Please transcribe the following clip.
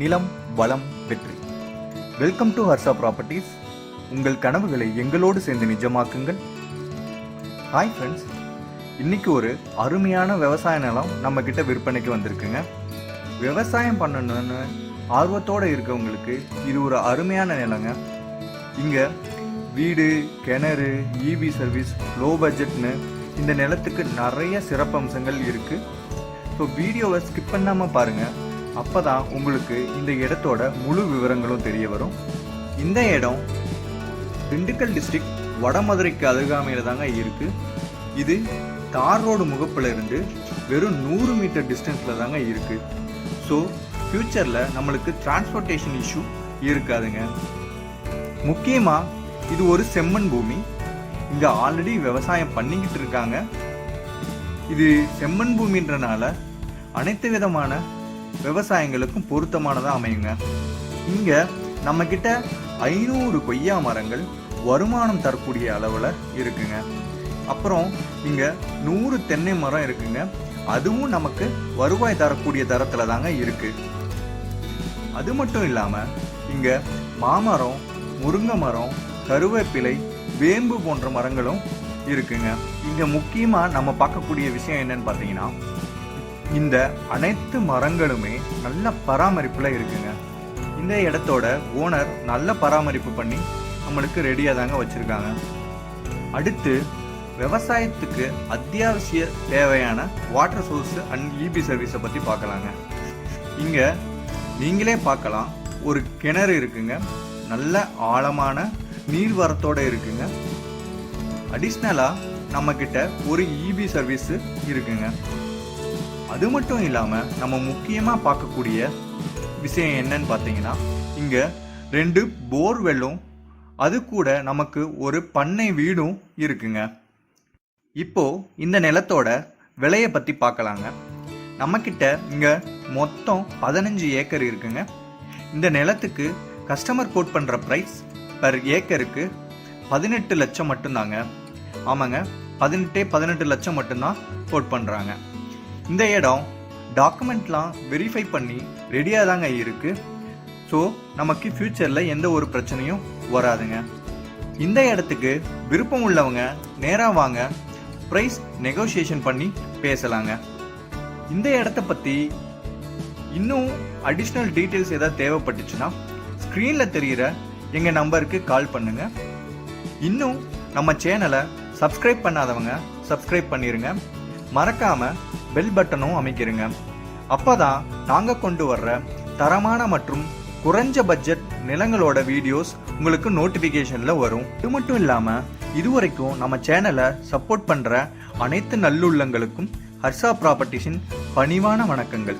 நிலம் வளம் வெற்றி. வெல்கம் டு ஹர்ஷா ப்ராப்பர்ட்டிஸ் உங்கள் கனவுகளை எங்களோடு சேர்ந்து நிஜமாக்குங்கள். ஹாய் ஃப்ரெண்ட்ஸ் இன்னைக்கு ஒரு அருமையான விவசாய நிலம் நம்ம கிட்ட விற்பனைக்கு வந்திருக்குங்க. விவசாயம் பண்ணணும்னு ஆர்வத்தோடு இருக்கவங்களுக்கு இது ஒரு அருமையான நிலங்க. இங்கே வீடு கிணறு இபி சர்வீஸ் லோ பட்ஜெட்னு இந்த நிலத்துக்கு நிறைய சிறப்பம்சங்கள் இருக்குது ஸோ வீடியோவை ஸ்கிப் பண்ணாமல் பாருங்கள் அப்போ தான் உங்களுக்கு இந்த இடத்தோட முழு விவரங்களும் தெரிய வரும். இந்த இடம் திண்டுக்கல் டிஸ்ட்ரிக்ட் வடமதுரைக்கு அருகாமையில் தாங்க இருக்குது இது தார் ரோடு முகப்புல இருந்து வெறும் நூறு மீட்டர் டிஸ்டன்ஸில் தாங்க இருக்குது ஸோ ஃப்யூச்சரில் நம்மளுக்கு டிரான்ஸ்போர்ட்டேஷன் இஷ்யூ இருக்காதுங்க. முக்கியமாக இது ஒரு செம்மண் பூமி. இங்கே ஆல்ரெடி விவசாயம் பண்ணிக்கிட்டு இருக்காங்க. இது செம்மண் பூமின்றனால அனைத்து விதமான விவசாயங்களுக்கும் பொருத்தமானதாக அமையுங்க. இங்கே நம்ம கிட்ட ஐநூறு கொய்யா மரங்கள் வருமானம் தரக்கூடிய அளவில் இருக்குங்க. அப்புறம் இங்கே நூறு தென்னை மரம் இருக்குங்க. அதுவும் நமக்கு வருவாய் தரக்கூடிய தரத்தில் தாங்க இருக்கு. அது மட்டும் இல்லாமல் இங்கே மாமரம் முருங்கை மரம் கருவேப்பிலை வேம்பு போன்ற மரங்களும் இருக்குங்க. இங்க முக்கியமா நம்ம பார்க்கக்கூடிய விஷயம் என்னன்னு பார்த்தீங்கன்னா இந்த அனைத்து மரங்களுமே நல்ல பராமரிப்பில் இருக்குங்க. இந்த இடத்தோட ஓனர் நல்ல பராமரிப்பு பண்ணி நம்மளுக்கு ரெடியாக தாங்க வச்சுருக்காங்க. அடுத்து விவசாயத்துக்கு அத்தியாவசிய தேவையான வாட்டர் சோர்ஸ் அண்ட் இபி சர்வீஸை பற்றி பார்க்கலாங்க இங்கே நீங்களே பார்க்கலாம் ஒரு கிணறு இருக்குங்க. நல்ல ஆழமான நீர்வரத்தோட இருக்குங்க. அடிஷ்னலாக நம்மக்கிட்ட ஒரு இபி சர்வீஸு இருக்குங்க. அது மட்டும் இல்லாமல் நம்ம முக்கியமாக பார்க்கக்கூடிய விஷயம் என்னன்னு பார்த்தீங்கன்னா இங்கே ரெண்டு போர்வெல்லும் அது கூட நமக்கு ஒரு பண்ணை வீடும் இருக்குங்க. இப்போ இந்த நிலத்தோட விலையை பற்றி பார்க்கலாங்க. நம்மக்கிட்ட இங்கே மொத்தம் பதினஞ்சு ஏக்கர் இருக்குங்க. இந்த நிலத்துக்கு கஸ்டமர் கோட் பண்ணுற ப்ரைஸ் பர் ஏக்கருக்கு பதினெட்டு லட்சம் மட்டும்தாங்க. ஆமாங்க பதினெட்டே பதினெட்டு லட்சம் மட்டும்தான் கோட் பண்ணுறாங்க இந்த இடம் டாக்குமெண்ட்லாம் வெரிஃபை பண்ணி ரெடியாக தாங்க இருக்குது ஸோ நமக்கு ஃப்யூச்சரில் எந்த ஒரு பிரச்சனையும் வராதுங்க. இந்த இடத்துக்கு விருப்பம் உள்ளவங்க நேராக வாங்க. ப்ரைஸ் நெகோசியேஷன் பண்ணி பேசலாங்க. இந்த இடத்த பற்றி இன்னும் அடிஷ்னல் டீட்டெயில்ஸ் ஏதாவது தேவைப்பட்டுச்சுன்னா ஸ்க்ரீனில் தெரிகிற எங்கள் நம்பருக்கு கால் பண்ணுங்க. இன்னும் நம்ம சேனலை சப்ஸ்கிரைப் பண்ணாதவங்க சப்ஸ்கிரைப் பண்ணிடுங்க மறக்காமல் பெல் பட்டனும் அமைக்கிறங்க. அப்பதான் நாங்கள் கொண்டு வர்ற தரமான மற்றும் குறைஞ்ச பட்ஜெட் நிலங்களோட வீடியோஸ் உங்களுக்கு நோட்டிஃபிகேஷனில் வரும். இது மட்டும் இல்லாமல் இதுவரைக்கும் நம்ம சேனலை சப்போர்ட் பண்ணுற அனைத்து நல்லுள்ளங்களுக்கும் ஹர்ஷா ப்ராப்பர்ட்டிஸின் பணிவான வணக்கங்கள்.